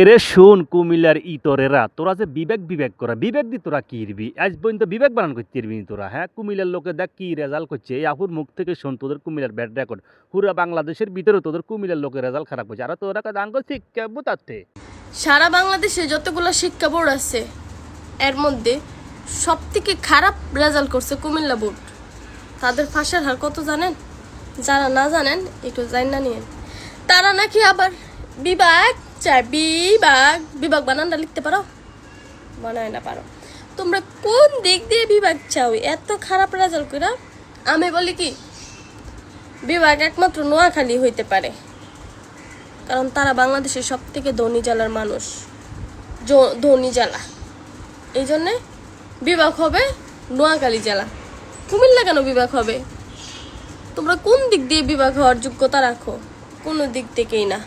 এরে শোন কুমিল্লার ইতরেরা, তোরা যে বিবেক বিবেক করা, বিবেক দি তোরা কি ইরবি আজ পর্যন্ত বিবেক বানান করতে ইরবি নি তোরা হ্যাঁ? কুমিল্লার লোকে দেখ কি রেজাল্ট করছে, এই আহুর মুখ থেকে শোন, তোদের কুমিল্লার ব্যাড রেকর্ড পুরা বাংলাদেশের ভিতরে তোদের কুমিল্লার লোকের রেজাল্ট খারাপ হচ্ছে আর তোরা আঙ্গ শিক্ষা বুতাতে সারা বাংলাদেশে যতগুলো শিক্ষা বোর্ড আছে, এর মধ্যে সব থেকে খারাপ রেজাল্ট করছে কুমিল্লা বোর্ড। তাদের ফাঁসের হার কত জানেন? যারা না জানেন, একটু জান না নিয়েন। তারা নাকি আবার বিভাগ চায় বিভাগ বিভাগ বানানটা লিখতে পারো? বানায় না, পারো। তোমরা কোন দিক দিয়ে বিভাগ চাও? এত খারাপ রেজাল্ট করে আমি বলি কি, বিভাগ একমাত্র নোয়াখালী হইতে পারে। কারণ তারা বাংলাদেশের সব থেকে ধনী জেলার মানুষ। ধনী জেলা। এই জন্যে বিভাগ হবে নোয়াখালী জেলা। কুমিল্লা কেন বিভাগ হবে? তোমরা কোন দিক দিয়ে বিভাগ হওয়ার যোগ্যতা রাখো? কোনো দিক থেকেই না।